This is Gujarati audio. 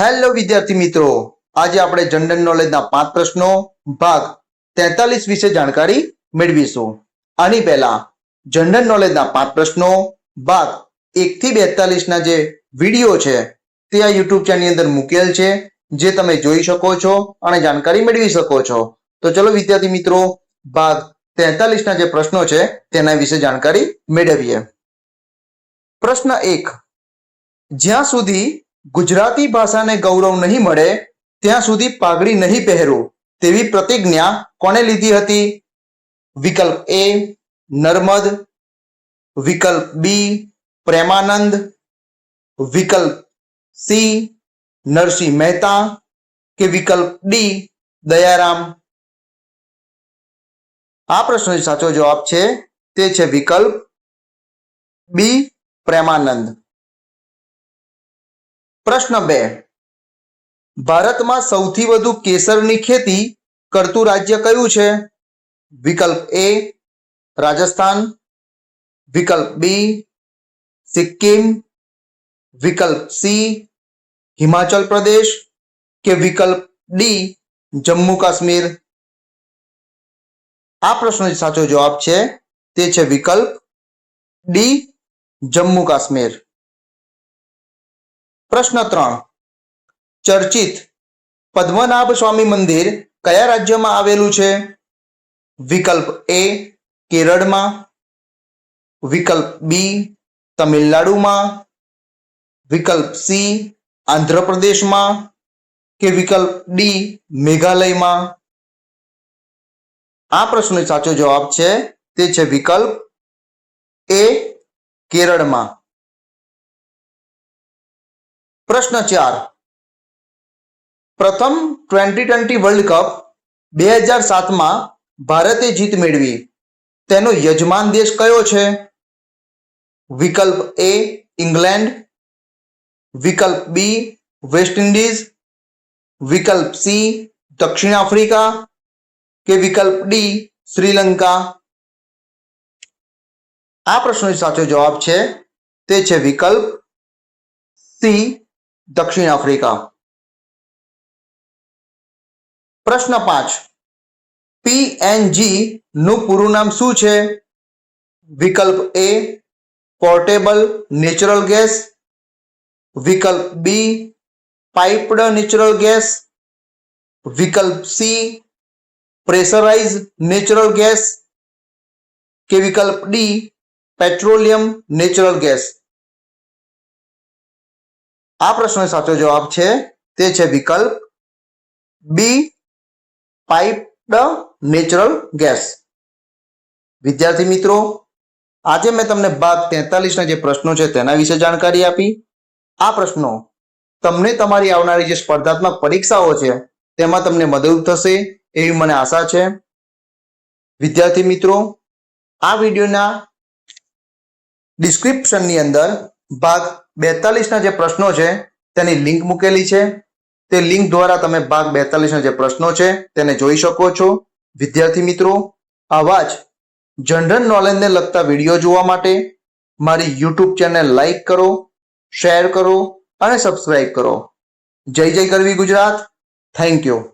હેલો વિદ્યાર્થી મિત્રો. આજે આપણે જનરલ નોલેજના પાંચ પ્રશ્નો, ભાગ તેતાલીસ વિશે જાણકારી મેળવીશું. આની પહેલા જનરલ નોલેજના પાંચ પ્રશ્નો, ભાગ એક થી બેતાલીસ જે વીડિયો છે, તે આ યુટ્યુબ ચેનલની અંદર મૂકેલ છે, જે તમે જોઈ શકો છો અને જાણકારી મેળવી શકો છો. તો ચલો વિદ્યાર્થી મિત્રો, ભાગ તેતાલીસ ના જે પ્રશ્નો છે, તેના વિશે જાણકારી મેળવીએ. પ્રશ્ન એક. જ્યાં સુધી ગુજરાતી ભાષાને ગૌરવ નહીં મળે, ત્યાં સુધી પાઘડી નહીં પહેરવું તેવી પ્રતિજ્ઞા કોણે લીધી હતી? વિકલ્પ એ, નર્મદ. વિકલ્પ બી, પ્રેમાનંદ. વિકલ્પ સી, નરસિંહ મહેતા. કે વિકલ્પ ડી, દયારામ. આ પ્રશ્નનો સાચો જવાબ છે, તે છે વિકલ્પ બી, પ્રેમાનંદ. પ્રશ્ન બે. ભારતમાં સૌથી વધુ કેસરની ખેતી કરતું રાજ્ય કયું છે? વિકલ્પ એ, રાજસ્થાન. વિકલ્પ બી, સિક્કિમ. વિકલ્પ સી, હિમાચલ પ્રદેશ. કે વિકલ્પ ડી, જમ્મુ કાશ્મીર. આ પ્રશ્નનો સાચો જવાબ છે, તે છે વિકલ્પ ડી, જમ્મુ કાશ્મીર. પ્રશ્ન ત્રણ. ચર્ચિત પદ્મનાભ સ્વામી મંદિર કયા રાજ્યમાં આવેલું છે? વિકલ્પ એ કેરળમાં. વિકલ્પ બી તમિલનાડુમાં. વિકલ્પ સી આંધ્રપ્રદેશમાં. કે વિકલ્પ ડી મેઘાલયમાં. આ પ્રશ્નનો સાચો જવાબ છે, તે છે વિકલ્પ એ કેરળમાં. પ્રશ્ન ચાર. પ્રથમ ટ્વેન્ટી ટ્વેન્ટી વર્લ્ડ કપ બે હજાર સાતમાં ભારતે જીત મેળવી. તેનો યજમાન દેશ કયો છે? વિકલ્પ એ ઇંગ્લેન્ડ. વિકલ્પ બી વેસ્ટ ઇન્ડિઝ. વિકલ્પ સી દક્ષિણ આફ્રિકા. કે વિકલ્પ ડી શ્રીલંકા? આ પ્રશ્નનો સાચો જવાબ છે, તે છે વિકલ્પ સી દક્ષિણ આફ્રિકા. પ્રશ્ન પાંચ. પીએનજી નું પૂરું નામ શું છે? વિકલ્પ એ પોર્ટેબલ નેચરલ ગેસ. વિકલ્પ બી પાઇપ્ડ નેચરલ ગેસ. વિકલ્પ સી પ્રેશરાઇઝ નેચરલ ગેસ. કે વિકલ્પ ડી પેટ્રોલિયમ નેચરલ ગેસ. આ પ્રશ્નનો સાચો જવાબ છે, તે છે વિકલ્પ બી પાઇપ્ડ નેચરલ ગેસ વિદ્યાર્થી મિત્રો, આજે મેં તમને ભાગ તેતાલીસના જે પ્રશ્નો છે તેના વિશે જાણકારી આપી. આ પ્રશ્નો તમને તમારી આવનારી જે સ્પર્ધાત્મક પરીક્ષાઓ છે તેમાં તમને મદદરૂપ થશે એવી મને આશા છે. વિદ્યાર્થી મિત્રો, આ વિડીયોના ડિસ્ક્રિપ્શનની અંદર ભાગ બેતાલીસના જે પ્રશ્નો છે, તેની લિંક મૂકેલી છે. તે લિંક દ્વારા તમે ભાગ બેતાલીસના જે પ્રશ્નો છે, તેને જોઈ શકો છો. વિદ્યાર્થી મિત્રો, આવા જ જનરલ નોલેજને લગતા વીડિયો જોવા માટે મારી યુટ્યુબ ચેનલ લાઈક કરો, શેર કરો અને સબસ્ક્રાઇબ કરો. જય જય કરવી ગુજરાત. Thank you.